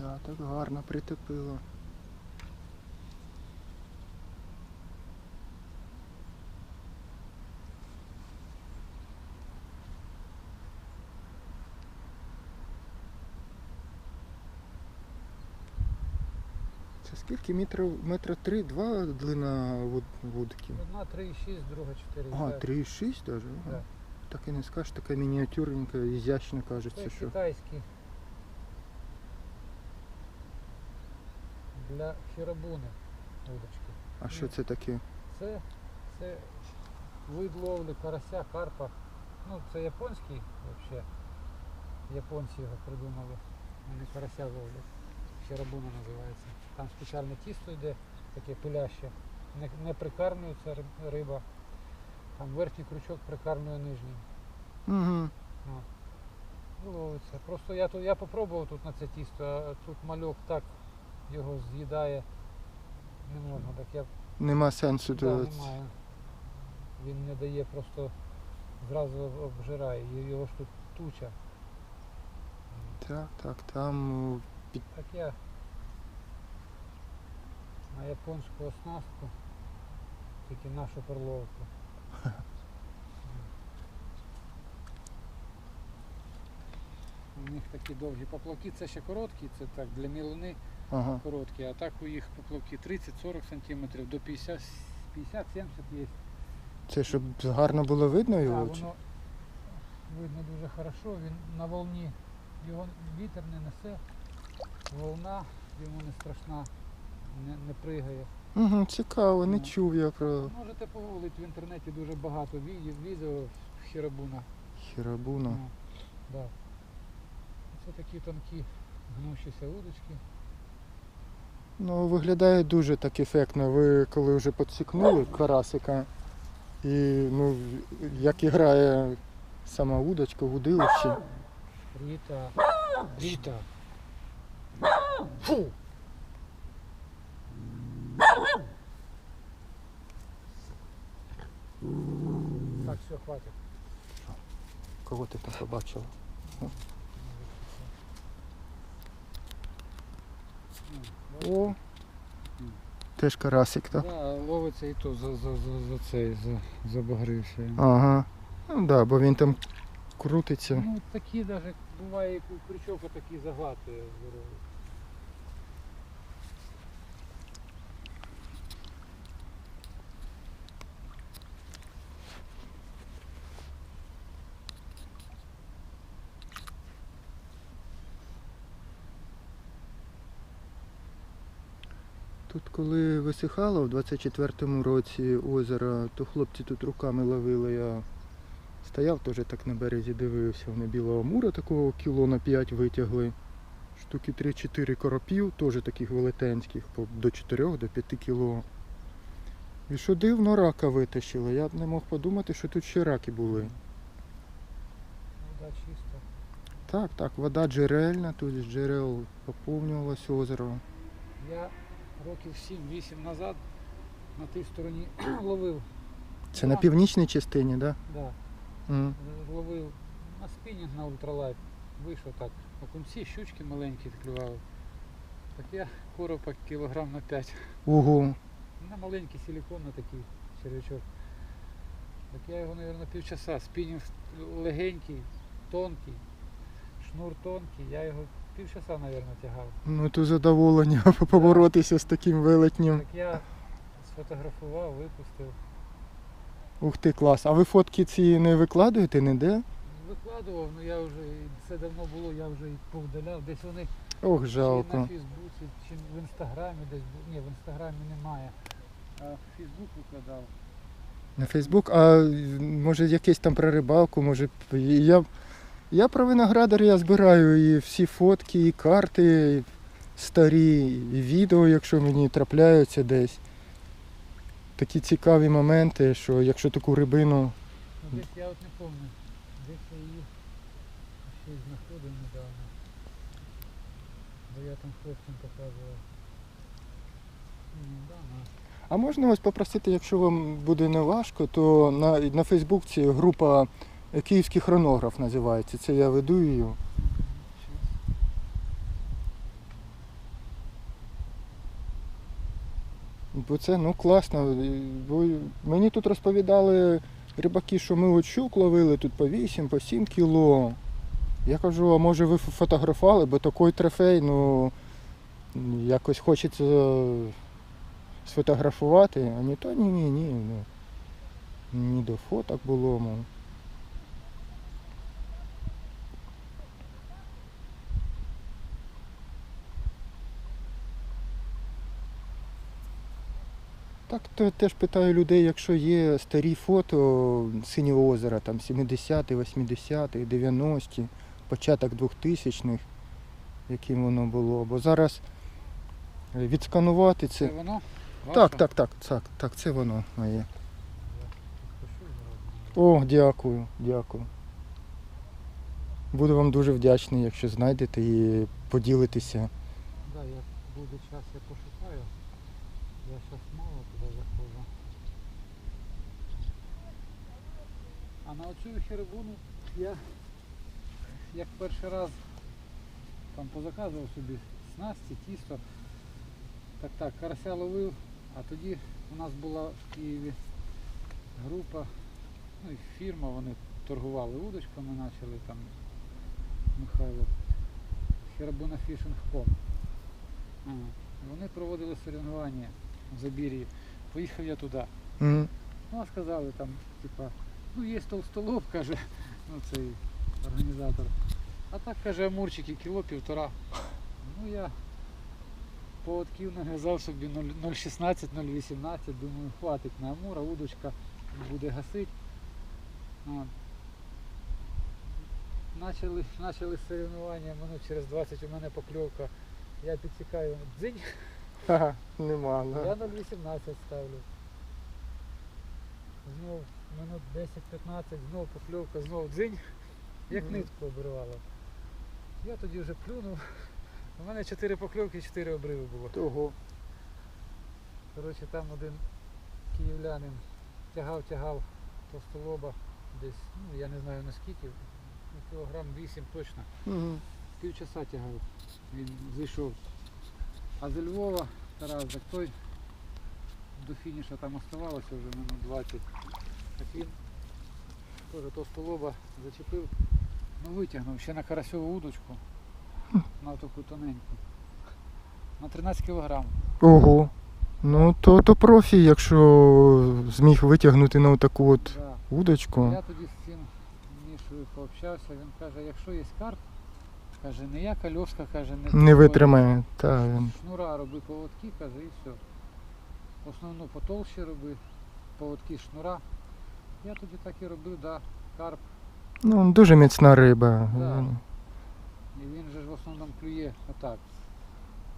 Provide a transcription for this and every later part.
Да, так гарно притопило. Це скільки метрів? Метра три, два длина вуд- вудки? Одна 3,6, друга 4. А, 3,6 даже? Ага. Да. Так і не скажеш, така мініатюрненька, ізящна Це що. китайські. Для хірабуни удочки. А що це таке? Це, це вид ловлі карася, карпа. Ну, це японський взагалі. Японці його придумали. Вони карася ловлять. Хірабуна називається. Там спеціальне тісто йде, таке пиляще. Не, не прикармлюється риба. Там верхній крючок прикармлює нижній. Угу. І ловиться. Просто я тут я попробував тут на це тісто, а тут мальок так його з'їдає. Не можна, так я Нема сенсу да, немає. Він не дає, просто зразу обжирає. Його ж тут туча. Так, так, там під... Так я на японську оснастку, тільки нашу перловку. У них такі довгі поплавки, це ще короткі, це так для мілини Ага. короткі, а так у їх поплавки 30-40 см до 50 50-70 є. Це щоб гарно було видно його? чи- воно видно дуже хорошо, він на волні, його вітер не несе, волна йому не страшна, не, не пригає. Угу, цікаво, не Ну. чув я про Можете погуглити в інтернеті дуже багато відео, хірабуна. хірабуну. Ну, да. Це такі тонкі гнущіся удочки. Ну, виглядає дуже так ефектно. Ви коли вже підсікнули карасика, і ну, як і грає сама удочка в удилищі. Ріта. Ріта. Фу! Так, все, хватит. Кого ти там побачила? О, теж карасик, так? Да, ловиться і то за, за, за, за цей, за, забагрився. Ага. Ну так, да, бо він там крутиться. Ну такі навіть буває крючок такі загатує Тут коли висихало в 24-му році озеро, то хлопці тут руками ловили. Я стояв теж так на березі дивився. Вони білого мура такого кіло на 5 витягли. Штуки 3-4 коропів, теж таких велетенських, до 4 до 5 кіло. І що дивно, рака витащили. Я б не мог подумати, що тут ще раки були. Вода чиста. Так, так, вода джерельна, тут з джерел поповнювалось озеро. Я років 7-8 назад на тій стороні ловив. Це на північній частині, так? Да, Да? М. ловив на спінінг на ультралайт. Вийшов так. Окунці, щучки маленькі клювали. Так я коропа кілограм на 5. Ого. На маленький силикон на такий червячок. Так я його, мабуть, півчаса. Спінінг легенький, тонкий, шнур тонкий, я його півчаса, мабуть, тягав. Ну то задоволення поборотися з таким велетнім. Так я сфотографував, випустив. Ух ти, клас. А ви фотки ці не викладуєте ніде? Викладував, ну я вже це давно було, я вже їх повдаляв. Десь вони Ох, чи на. Фейсбуці, чи в інстаграмі десь Ні, в інстаграмі немає. А в Фейсбук викладав. На Фейсбук, а може якесь там про рибалку, може. Я, я про виноградар я збираю і всі фотки, і карти і старі, і відео, якщо мені трапляються десь. Такі цікаві моменти, що якщо таку рибину. Ну, десь я от не пам'ятаю. Десь я її ще знаходив недавно. Бо я там хлопцям показував. Ну. А можна ось попросити, якщо вам буде не важко, то на, на Фейсбуці група Київський хронограф називається. Це я веду її. Бо це ну класно. Бо Мені тут розповідали рибаки, що ми от щук ловили тут по 8, по 7 кіло. Я кажу, а може ви фотографували, бо такий трофей, ну якось хочеться сфотографувати. А ні, то ні, ні, ні. Ну, ні до фоток було. Мов. Так то теж питаю людей, якщо є старі фото синього озера, там 70-ті, 80-ті, 90-ті, початок 2000-х, яким воно було. Бо зараз е, відсканувати Це це. воно? Так, так, так, так, так, це воно моє. О, дякую, дякую. Буду вам дуже вдячний, якщо знайдете і поділитеся. Да, я буде час, я пошукаю. Я зараз мало туди заходжу. А на оцю херебуну я як перший раз там позаказував собі снасті, тісто. Так так, карася ловив, а тоді у нас була в Києві група, ну і фірма, вони торгували удочками, почали там Михайло. Херабуна Фішинг Ком. А, Вони проводили соревнування в Забір'ї. Поїхав я туди. Мгм. Ну, а сказали там, типа, ну є толстолоб, каже, ну цей організатор. А так каже, амурчики кіло півтора. Ну я поводків нав'язав собі 0,16, 0,18, думаю, хватить на амура, удочка буде гасить. От. Начали, начали соревнування, минут через 20 у мене покльовка. Я підсікаю дзинь, Ха-ха, нема, я 0,18 ставлю. Знов минут 10-15, знов покльовка, знов дзинь, як нитку обривала. Я тоді вже плюнув. У мене 4 покльовки, 4 обриви було. Того. Коротше, там один київлянин тягав, тягав толстолоба десь, ну я не знаю наскільки, кілограм 8 точно. Мгм. Півчаса тягав. Він зайшов. А з Львова Тарас, так той до фініша там оставалося вже минут 20. Так він теж толстолоба зачепив, ну витягнув ще на карасьову удочку. На таку тоненьку. На 13 кілограм. Ого. Ну то, то профі, якщо зміг витягнути на таку от Да. удочку. Я тоді з цим Мішою пообщався, він каже, якщо є карп, каже, не я кольовська, каже, не, Не витримає. Та, він. Шнура роби поводки, каже, і все. Основну потолще роби, поводки шнура. Я тоді так і робив, да, карп. Ну, дуже міцна риба. Да. І він же ж в основному клює отак.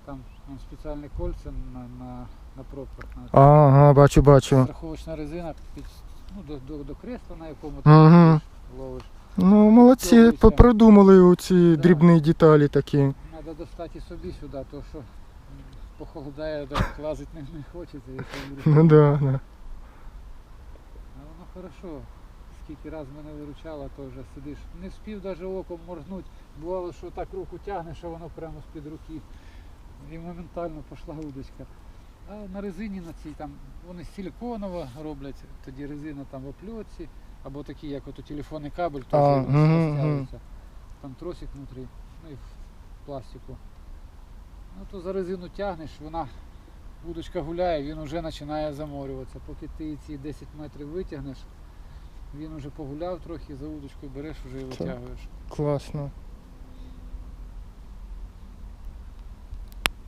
Там, там спеціальні кольця на, на, на пробках. На Ага, бачу, бачу. страховочна резина під, ну, до, до, до кресла, на якому ти Мгм. ловиш. Ну, молодці, Пробуйся. по- продумали Да. дрібні деталі такі. Треба достати і собі сюди, то що м, похолодає, так лазити не, не хочеться. я говорю. Ну да, да. А хорошо. Скільки раз мене виручало, то вже сидиш. Не вспів навіть оком моргнути. Бувало, що так руку тягнеш, що воно прямо з-під руки. І моментально пішла удочка. А на резині на цій там вони з силіконового роблять, тоді резина там в опльоці, або такі, як ото телефонний кабель, теж А, розтягується. Там тросик внутрі, ну і в пластику. Ну то за резину тягнеш, вона удочка гуляє, він вже починає заморюватися. Поки ти ці 10 метрів витягнеш, він вже погуляв трохи, за удочкою береш вже і витягуєш. Класно.